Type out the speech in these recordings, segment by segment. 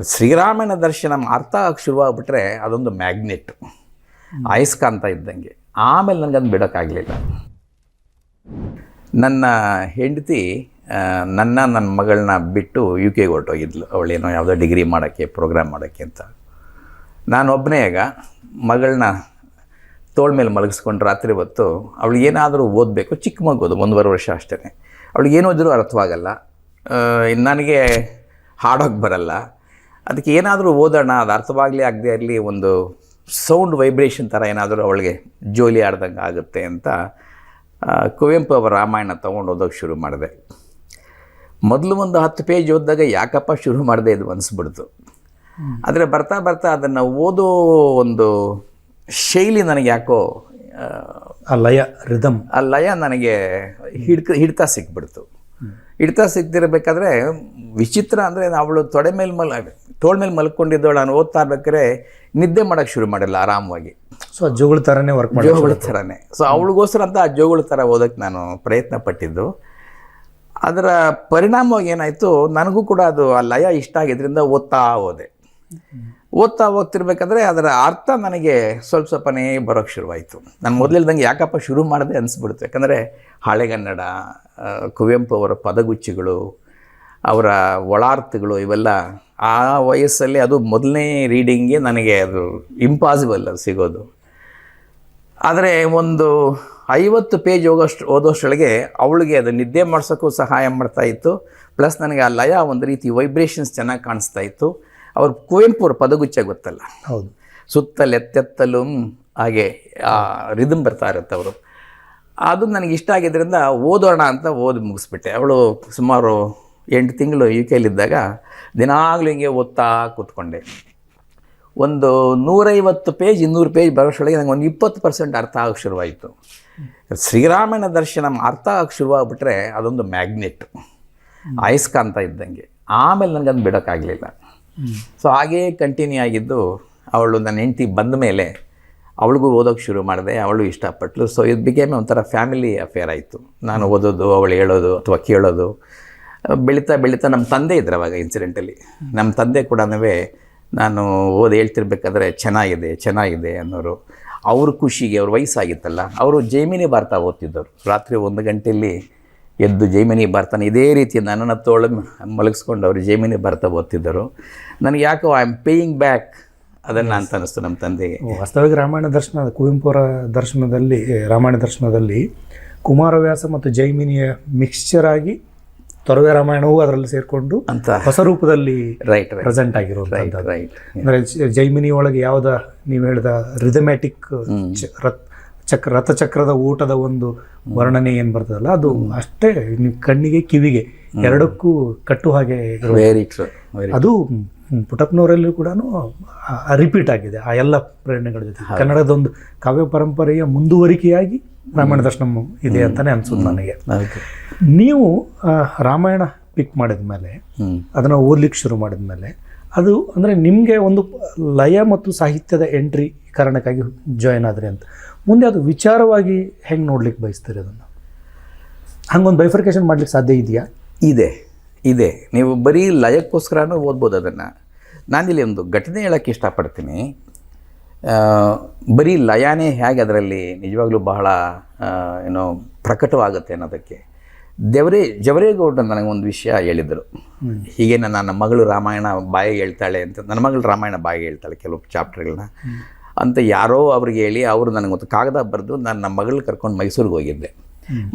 ಶ್ರೀರಾಮನ ದರ್ಶನ ಅರ್ಥ ಆಗಕ್ಕೆ ಶುರುವಾಗ್ಬಿಟ್ರೆ ಅದೊಂದು ಮ್ಯಾಗ್ನೆಟ್. ಅಯಸ್ಕಾಂತ ಇದ್ದಂಗೆ. ಆಮೇಲೆ ನನಗೆ ಅದನ್ನು ಬಿಡೋಕ್ಕಾಗಲಿಲ್ಲ. ನನ್ನ ಹೆಂಡತಿ ನನ್ನ ನನ್ನ ಮಗಳನ್ನ ಬಿಟ್ಟು ಯು ಕೆಗೆ ಹೊರಟೋಗಿದ್ಲು. ಅವಳೇನೋ ಯಾವುದೋ ಡಿಗ್ರಿ ಮಾಡೋಕ್ಕೆ, ಪ್ರೋಗ್ರಾಮ್ ಮಾಡೋಕ್ಕೆ ಅಂತ. ನಾನು ಒಬ್ಬನೇ ಈಗ ಮಗಳನ್ನ ತೋಳ ಮೇಲೆ ಮಲಗಿಸ್ಕೊಂಡು ರಾತ್ರಿ ಹೊತ್ತು ಅವಳು ಏನಾದರೂ ಓದಬೇಕು, ಚಿಕ್ಕ ಮಗೋದು ಒಂದೂವರೆ ವರ್ಷ ಅಷ್ಟೇ. ಅವಳಿಗೆ ಏನು ಓದಿದ್ರು ಅರ್ಥವಾಗಲ್ಲ. ನನಗೆ ಹಾಡೋಕ್ಕೆ ಬರಲ್ಲ. ಅದಕ್ಕೆ ಏನಾದರೂ ಓದೋಣ ಅದು ಅರ್ಥವಾಗಲಿ ಆಗದೆ ಇರಲಿ ಒಂದು ಸೌಂಡ್ ವೈಬ್ರೇಷನ್ ಥರ ಏನಾದರೂ ಅವಳಿಗೆ ಜೋಲಿ ಆಡ್ದಂಗೆ ಆಗುತ್ತೆ ಅಂತ ಕುವೆಂಪು ಅವರ ರಾಮಾಯಣ ತೊಗೊಂಡು ಓದೋಕ್ಕೆ ಶುರು ಮಾಡಿದೆ. ಮೊದಲು ಒಂದು ಹತ್ತು ಪೇಜ್ ಓದಿದಾಗ ಯಾಕಪ್ಪ ಶುರು ಮಾಡಿದೆ ಇದು ಅನಿಸ್ಬಿಡ್ತು. ಆದರೆ ಬರ್ತಾ ಬರ್ತಾ ಅದನ್ನು ಓದೋ ಒಂದು ಶೈಲಿ ನನಗೆ ಯಾಕೋ ಆ, ಲಯ ರಿದಮ್ ಆ ಲಯ ನನಗೆ ಹಿಡ್ಕ ಹಿಡ್ತಾ ಸಿಕ್ಬಿಡ್ತು. ಹಿಡ್ತಾ ಸಿಗ್ತಿರಬೇಕಾದ್ರೆ ವಿಚಿತ್ರ ಅಂದರೆ ಅವಳು ತೊಡೆ ಮೇಲೆ ಮಲ್ ತೋಳ್ ಮೇಲೆ ಮಲ್ಕೊಂಡಿದ್ದವಳು ನಾನು ಓದ್ತಾ ಇರ್ಬೇಕಾದ್ರೆ ನಿದ್ದೆ ಮಾಡೋಕ್ಕೆ ಶುರು ಮಾಡಿಲ್ಲ ಆರಾಮವಾಗಿ. ಸೊ ಜೋಗಳ ಥರನೇ ವರ್ಕ್ ಮಾಡಿ ಜೋಗಳ ಥರನೇ ಸೊ ಅವಳಿಗೋಸ್ಕರ ಅಂತ ಆ ಜೋಗಳ ಥರ ಓದೋಕ್ಕೆ ನಾನು ಪ್ರಯತ್ನ ಪಟ್ಟಿದ್ದು. ಅದರ ಪರಿಣಾಮವಾಗಿ ಏನಾಯಿತು ನನಗೂ ಕೂಡ ಅದು ಆ ಲಯ ಇಷ್ಟ ಆಗಿದ್ದರಿಂದ ಓದ್ತಾ ಹೋದೆ. ಓದ್ತಾ ಹೋಗ್ತಿರ್ಬೇಕಾದ್ರೆ ಅದರ ಅರ್ಥ ನನಗೆ ಸ್ವಲ್ಪ ಸ್ವಲ್ಪನೇ ಬರೋಕ್ಕೆ ಶುರುವಾಯಿತು. ನಾನು ಮೊದಲಿಲ್ದಂಗೆ ಯಾಕಪ್ಪ ಶುರು ಮಾಡಿದೆ ಅನಿಸ್ಬಿಡ್ತು ಯಾಕಂದರೆ ಹಳೆಗನ್ನಡ ಕುವೆಂಪು ಅವರ ಪದಗುಚ್ಚಿಗಳು, ಅವರ ಒಳಾರ್ಥಗಳು ಇವೆಲ್ಲ ಆ ವಯಸ್ಸಲ್ಲಿ ಅದು ಮೊದಲನೇ ರೀಡಿಂಗ್ಗೆ ನನಗೆ ಅದು ಇಂಪಾಸಿಬಲ್ ಅದು ಸಿಗೋದು. ಆದರೆ ಒಂದು ಐವತ್ತು ಪೇಜ್ ಹೋಗೋಷ್ಟು ಓದೋಷ್ಟೊಳಗೆ ಅವಳಿಗೆ ಅದು ನಿದ್ದೆ ಮಾಡ್ಸೋಕ್ಕೂ ಸಹಾಯ ಮಾಡ್ತಾಯಿತ್ತು ಪ್ಲಸ್ ನನಗೆ ಆ ಲಯ ಒಂದು ರೀತಿ ವೈಬ್ರೇಷನ್ಸ್ ಚೆನ್ನಾಗಿ ಕಾಣಿಸ್ತಾ ಇತ್ತು. ಅವ್ರ ಕುವೆಂಪು ಅವ್ರ ಪದಗುಚ್ಛ ಗೊತ್ತಲ್ಲ? ಹೌದು. ಸುತ್ತಲೆತ್ತೆತ್ತಲು ಹಾಗೆ ಆ ರಿದಮ್ ಬರ್ತಾ ಇರುತ್ತೆ ಅವರು. ಅದು ನನಗೆ ಇಷ್ಟ ಆಗಿದ್ದರಿಂದ ಓದೋಣ ಅಂತ ಓದಿ ಮುಗಿಸ್ಬಿಟ್ಟೆ. ಅವಳು ಸುಮಾರು ಎಂಟು ತಿಂಗಳು ಯು ಕೆಲಿದ್ದಾಗ ದಿನಾಗಲೂ ಹಿಂಗೆ ಓದ್ತಾ ಕೂತ್ಕೊಂಡೆ. ಒಂದು ನೂರೈವತ್ತು ಪೇಜ್ ಇನ್ನೂರು ಪೇಜ್ ಬರೋಷ್ಟೊಳಗೆ ನನಗೆ ಒಂದು ಇಪ್ಪತ್ತು ಪರ್ಸೆಂಟ್ ಅರ್ಥ ಆಗಕ್ಕೆ ಶುರುವಾಯಿತು. ಶ್ರೀರಾಮನ ದರ್ಶನ ಅರ್ಥ ಆಗಕ್ಕೆ ಶುರುವಾಗ್ಬಿಟ್ರೆ ಅದೊಂದು ಮ್ಯಾಗ್ನೆಟ್ ಅಯಸ್ಕಾಂತ ಇದ್ದಂಗೆ. ಆಮೇಲೆ ನನಗೆ ಅದನ್ನು ಬಿಡೋಕ್ಕಾಗಲಿಲ್ಲ ಸೊ ಹಾಗೇ ಕಂಟಿನ್ಯೂ ಆಗಿದ್ದು, ಅವಳು ನನ್ನ ಹೆಂಡತಿ ಬಂದ ಮೇಲೆ ಅವಳಿಗೂ ಓದೋಕ್ಕೆ ಶುರು ಮಾಡಿದೆ, ಅವಳು ಇಷ್ಟಪಟ್ಟಳು ಸೊ ಇದು ಬಿಗೇಮೆ ಒಂಥರ ಫ್ಯಾಮಿಲಿ ಅಫೇರ್ ಆಯಿತು. ನಾನು ಓದೋದು, ಅವಳು ಹೇಳೋದು ಅಥವಾ ಕೇಳೋದು, ಬೆಳೀತಾ ಬೆಳೀತಾ ನಮ್ಮ ತಂದೆ ಇದ್ರು ಅವಾಗ ಇನ್ಸಿಡೆಂಟಲ್ಲಿ ನಮ್ಮ ತಂದೆ ಕೂಡ ನಾನು ಓದಿ ಹೇಳ್ತಿರ್ಬೇಕಾದ್ರೆ ಚೆನ್ನಾಗಿದೆ ಚೆನ್ನಾಗಿದೆ ಅನ್ನೋರು. ಅವ್ರ ಖುಷಿಗೆ, ಅವ್ರ ವಯಸ್ಸಾಗಿತ್ತಲ್ಲ, ಅವರು ಜೈಮಿನಿ ಭಾರತ ಓದ್ತಿದ್ದವರು. ರಾತ್ರಿ ಒಂದು ಗಂಟೆಯಲ್ಲಿ ಎದ್ದು ಜೈಮಿನಿ ಬರ್ತಾನೆ. ಇದೇ ರೀತಿ ನನ್ನನ್ನು ತೋಳ ಮಲಗಿಸ್ಕೊಂಡು ಅವರು ಜೈಮಿನಿ ಬರ್ತಾ ಓದ್ತಿದ್ದರು. ನನಗೆ ಯಾಕೋ ಐ ಆಮ್ ಪೇಯಿಂಗ್ ಬ್ಯಾಕ್ ಅದನ್ನು ಅಂತ ಅನ್ನಿಸ್ತು ನಮ್ಮ ತಂದೆಗೆ. ವಾಸ್ತವಿಕ ರಾಮಾಯಣ ದರ್ಶನ ಕುವೆಂಪುರ ದರ್ಶನದಲ್ಲಿ ರಾಮಾಯಣ ದರ್ಶನದಲ್ಲಿ ಕುಮಾರವ್ಯಾಸ ಮತ್ತು ಜೈಮಿನಿಯ ಮಿಕ್ಸ್ಚರ್ ಆಗಿ ತೊರವೆ ರಾಮಾಯಣವು ಅದರಲ್ಲಿ ಸೇರಿಕೊಂಡು ಅಂತ. ಹೊಸ ರೂಪದಲ್ಲಿ ರೈಟ್ ಪ್ರೆಸೆಂಟ್ ಆಗಿರೋದು ರೈಟ್ ಅಂದರೆ ಜೈಮಿನಿ ಒಳಗೆ ಯಾವುದ ನೀವು ಹೇಳಿದ ರಿದಮ್ಯಾಟಿಕ್ ಚಕ್ರ ರಥಚಕ್ರದ ಊಟದ ಒಂದು ವರ್ಣನೆ ಏನ್ ಬರ್ತದಲ್ಲ ಅದು ಅಷ್ಟೇ ನಿಮ್ ಕಣ್ಣಿಗೆ ಕಿವಿಗೆ ಎರಡಕ್ಕೂ ಕಟ್ಟು ಹಾಗೆ ವೆರಿ ಟ್ರೂ ಅದು ಮ್, ಪುಟ್ಟಪ್ಪನವರಲ್ಲೂ ಕೂಡ ರಿಪೀಟ್ ಆಗಿದೆ ಆ ಎಲ್ಲ ಪ್ರೇರಣೆಗಳ ಜೊತೆ. ಕನ್ನಡದ ಒಂದು ಕಾವ್ಯ ಪರಂಪರೆಯ ಮುಂದುವರಿಕೆಯಾಗಿ ರಾಮಾಯಣ ದರ್ಶನ ಇದೆ ಅಂತಾನೆ ಅನ್ಸುತ್ತೆ ನನಗೆ. ನೀವು ರಾಮಾಯಣ ಪಿಕ್ ಮಾಡಿದ ಮೇಲೆ ಅದನ್ನು ಓದ್ಲಿಕ್ಕೆ ಶುರು ಮಾಡಿದ ಮೇಲೆ ಅದು ಅಂದರೆ ನಿಮಗೆ ಒಂದು ಲಯ ಮತ್ತು ಸಾಹಿತ್ಯದ ಎಂಟ್ರಿ ಕಾರಣಕ್ಕಾಗಿ ಜಾಯ್ನ್ ಆದ್ರಿ ಅಂತ. ಮುಂದೆ ಅದು ವಿಚಾರವಾಗಿ ಹೆಂಗೆ ನೋಡ್ಲಿಕ್ಕೆ ಬಯಸ್ತೀರಿ ಅದನ್ನು? ಹಂಗೊಂದು ಬೈಫರ್ಕೇಶನ್ ಮಾಡ್ಲಿಕ್ಕೆ ಸಾಧ್ಯ ಇದೆಯಾ? ಇದೆ ಇದೆ. ನೀವು ಬರೀ ಲಯಕ್ಕೋಸ್ಕರನೂ ಓದ್ಬೋದು ಅದನ್ನು. ನಾನಿಲ್ಲಿ ಒಂದು ಘಟನೆ ಹೇಳೋಕ್ಕೆ ಇಷ್ಟಪಡ್ತೀನಿ. ಬರೀ ಲಯಾನೇ ಹೇಗೆ ಅದರಲ್ಲಿ ನಿಜವಾಗ್ಲೂ ಬಹಳ ಏನೋ ಪ್ರಕಟವಾಗುತ್ತೆ ಅನ್ನೋದಕ್ಕೆ. ದೇವರೇ ಜವರೇಗೌಡ ನನಗೊಂದು ವಿಷಯ ಹೇಳಿದರು. ಹೀಗೆ ನನ್ನ ಮಗಳು ರಾಮಾಯಣ ಬಾಯಿಗೆ ಹೇಳ್ತಾಳೆ ಅಂತ ನನ್ನ ಮಗಳು ರಾಮಾಯಣ ಬಾಯಿಗೆ ಹೇಳ್ತಾಳೆ ಕೆಲವು ಚಾಪ್ಟರ್ಗಳನ್ನ ಅಂತ ಯಾರೋ ಅವ್ರಿಗೆ ಹೇಳಿ ಅವರು ನನಗೆ ಒಂದು ಕಾಗದ ಬರೆದು ನಾನು ನಮ್ಮ ಮಗಳು ಕರ್ಕೊಂಡು ಮೈಸೂರಿಗೆ ಹೋಗಿದ್ದೆ.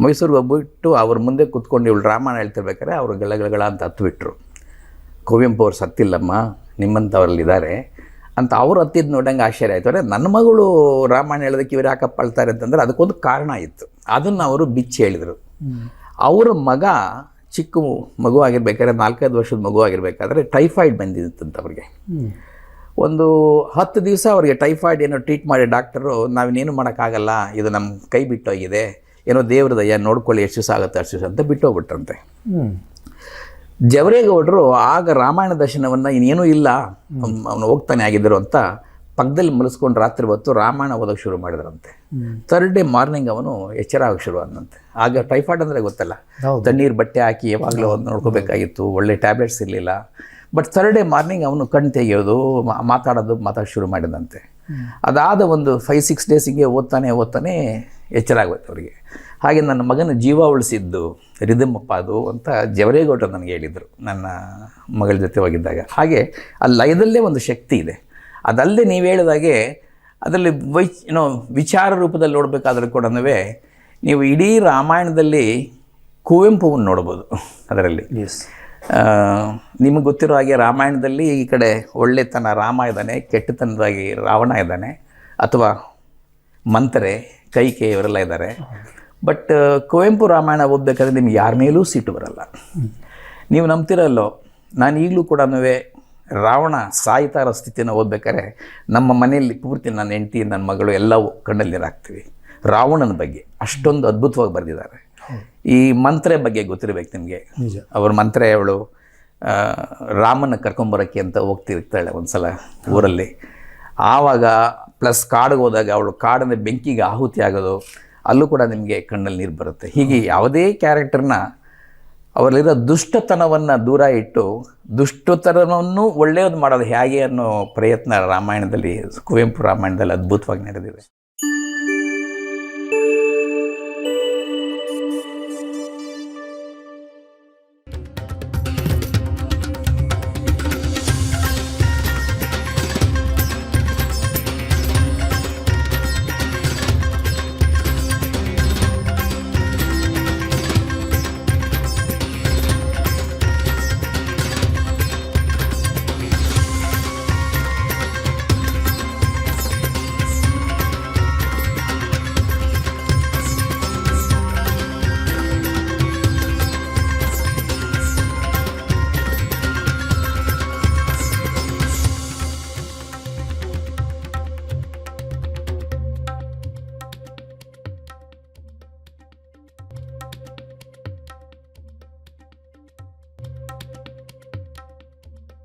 ಮೈಸೂರಿಗೆ ಹೋಗ್ಬಿಟ್ಟು ಅವ್ರ ಮುಂದೆ ಕೂತ್ಕೊಂಡು ಇವಳು ರಾಮಾಯಣ ಹೇಳ್ತಿರ್ಬೇಕಾದ್ರೆ ಅವರು ಗಳಗಳಗಳ ಅಂತ ಹತ್ಬಿಟ್ರು. ಕುವೆಂಪು ಅವ್ರು ಸತ್ತಿಲ್ಲಮ್ಮ ನಿಮ್ಮಂಥವ್ರಲ್ಲಿದ್ದಾರೆ ಅಂತ ಅವ್ರು ಹತ್ತಿದ್ದು ನೋಡಂಗೆ ಆಶ್ಚರ್ಯ ಆಯಿತು. ಅಂದರೆ ನನ್ನ ಮಗಳು ರಾಮಾಯಣ ಹೇಳೋದಕ್ಕೆ ಇವ್ರು ಯಾಕಪ್ಪ ಅಳ್ತಾರೆ ಅಂತಂದ್ರೆ ಅದಕ್ಕೊಂದು ಕಾರಣ ಇತ್ತು. ಅದನ್ನು ಅವರು ಬಿಚ್ಚಿ ಹೇಳಿದರು. ಅವರ ಮಗ ಚಿಕ್ಕ ಮಗು ಆಗಿರ್ಬೇಕಾದ್ರೆ ನಾಲ್ಕೈದು ವರ್ಷದ ಮಗು ಆಗಿರ್ಬೇಕಾದ್ರೆ ಟೈಫಾಯ್ಡ್ ಅಂತ ಅವ್ರಿಗೆ. ಒಂದು ಹತ್ತು ದಿವಸ ಅವರಿಗೆ ಟೈಫಾಯ್ಡ್ ಏನೋ ಟ್ರೀಟ್ ಮಾಡಿ ಡಾಕ್ಟರು ನಾವಿನ್ನೇನು ಮಾಡೋಕ್ಕಾಗಲ್ಲ ಇದು ನಮ್ಮ ಕೈ ಬಿಟ್ಟೋಗಿದೆ ಏನೋ ದೇವ್ರ ದಯ ನೋಡ್ಕೊಳ್ಳಿ ಎಷ್ಟು ದಿವಸ ಆಗುತ್ತೆ ಅಷ್ಟು ದಿವಸ ಅಂತ ಬಿಟ್ಟೋಗ್ಬಿಟ್ರಂತೆ. ಜವರೇಗೌಡರು ಆಗ ರಾಮಾಯಣ ದರ್ಶನವನ್ನು ಇನ್ನೇನೂ ಇಲ್ಲ ಅವನು ಹೋಗ್ತಾನೆ ಆಗಿದ್ದರು ಅಂತ ಪಕ್ಕದಲ್ಲಿ ಮಲಸ್ಕೊಂಡು ರಾತ್ರಿ ಹೊತ್ತು ರಾಮಾಯಣ ಓದೋಕ್ಕೆ ಶುರು ಮಾಡಿದ್ರಂತೆ. ಥರ್ಡ್ ಡೇ ಮಾರ್ನಿಂಗ್ ಅವನು ಎಚ್ಚರ ಆಗಕ್ಕೆ ಶುರು ಆದಂತೆ ಆಗ ಟೈಫಾಯ್ಡ್ ಅಂದರೆ ಗೊತ್ತಲ್ಲ. ತಣ್ಣೀರು ಬಟ್ಟೆ ಹಾಕಿ ಯಾವಾಗಲೂ ಒಂದು ನೋಡ್ಕೋಬೇಕಾಗಿತ್ತು ಒಳ್ಳೆ ಟ್ಯಾಬ್ಲೆಟ್ಸ್ ಇರಲಿಲ್ಲ. ಬಟ್ ಥರ್ಡ್ ಡೇ ಮಾರ್ನಿಂಗ್ ಅವನು ಕಣ್ ತೆಗೆಯೋದು ಮಾತಾಡೋದು ಮಾತಾಡೋದು ಶುರು ಮಾಡಿದಂತೆ. ಅದಾದ ಒಂದು ಫೈವ್ ಸಿಕ್ಸ್ ಡೇಸಿಗೆ ಓದ್ತಾನೆ ಓದ್ತಾನೆ ಎಚ್ಚರ ಆಗೋಯ್ತು ಅವರಿಗೆ. ಹಾಗೆ ನನ್ನ ಮಗನ ಜೀವ ಉಳಿಸಿದ್ದು ರಿದಮ್ಮಪ್ಪ ಅದು ಅಂತ ಜವರೇಗೌಡರು ನನಗೆ ಹೇಳಿದರು, ನನ್ನ ಮಗಳ ಜೊತೆ ಹೋಗಿದ್ದಾಗ. ಹಾಗೆ ಆ ಲಯದಲ್ಲೇ ಒಂದು ಶಕ್ತಿ ಇದೆ. ಅದಲ್ಲದೆ ನೀವು ಹೇಳಿದಾಗೆ ಅದರಲ್ಲಿ ವೈ, ಏನೋ ವಿಚಾರ ರೂಪದಲ್ಲಿ ನೋಡಬೇಕಾದ್ರೂ ಕೂಡ ನೀವು ಇಡೀ ರಾಮಾಯಣದಲ್ಲಿ ಕುವೆಂಪುವನ್ನು ನೋಡ್ಬೋದು ಅದರಲ್ಲಿ. ನಿಮಗೆ ಗೊತ್ತಿರೋ ಹಾಗೆ ರಾಮಾಯಣದಲ್ಲಿ ಈ ಕಡೆ ಒಳ್ಳೆತನ, ರಾಮ ಇದ್ದಾನೆ, ಕೆಟ್ಟತನದಾಗಿ ರಾವಣ ಇದ್ದಾನೆ, ಅಥವಾ ಮಂತ್ರೆ ಕೈಕೆ ಇವರೆಲ್ಲ ಇದ್ದಾರೆ. ಬಟ್ ಕುವೆಂಪು ರಾಮಾಯಣ ಓದಬೇಕಾದ್ರೆ ನಿಮ್ಗೆ ಯಾರ ಮೇಲೂ ಸಿಟ್ಟು ಬರಲ್ಲ. ನೀವು ನಂಬ್ತಿರಲ್ಲೋ ನಾನು ಈಗಲೂ ಕೂಡ ರಾವಣ ಸಾಯಿತಾರ ಇರೋ ಸ್ಥಿತಿನ ಓದ್ಬೇಕಾದ್ರೆ ನಮ್ಮ ಮನೆಯಲ್ಲಿ ಪೂರ್ತಿ ನನ್ನ ಹೆಂಡತಿ, ನನ್ನ ಮಗಳು ಎಲ್ಲವೂ ಕಣ್ಣಲ್ಲಿ ಹಾಕ್ತೀವಿ. ರಾವಣನ ಬಗ್ಗೆ ಅಷ್ಟೊಂದು ಅದ್ಭುತವಾಗಿ ಬರೆದಿದ್ದಾರೆ. ಈ ಮಂತ್ರೆ ಬಗ್ಗೆ ಗೊತ್ತಿರಬೇಕು ನಿಮಗೆ. ಅವ್ರ ಮಂತ್ರೆ ಅವಳು ರಾಮನ ಕರ್ಕೊಂಬರೋಕ್ಕೆ ಅಂತ ಹೋಗ್ತಿರ್ತಾಳೆ ಒಂದು ಸಲ ಊರಲ್ಲಿ. ಆವಾಗ ಪ್ಲಸ್ ಕಾಡಿಗೆ ಹೋದಾಗ ಅವಳು ಕಾಡಿನ ಬೆಂಕಿಗೆ ಆಹುತಿ ಆಗೋದು ಅಲ್ಲೂ ಕೂಡ ನಿಮಗೆ ಕಣ್ಣಲ್ಲಿ ನೀರು ಬರುತ್ತೆ. ಹೀಗೆ ಯಾವುದೇ ಕ್ಯಾರೆಕ್ಟರ್ನ ಅವರಲ್ಲಿರೋ ದುಷ್ಟತನವನ್ನು ದೂರ ಇಟ್ಟು ದುಷ್ಟತನವನ್ನು ಒಳ್ಳೆಯದು ಮಾಡೋದು ಹೇಗೆ ಅನ್ನೋ ಪ್ರಯತ್ನ ರಾಮಾಯಣದಲ್ಲಿ ಕುವೆಂಪು ರಾಮಾಯಣದಲ್ಲಿ ಅದ್ಭುತವಾಗಿ ನಡೆದಿದೆ.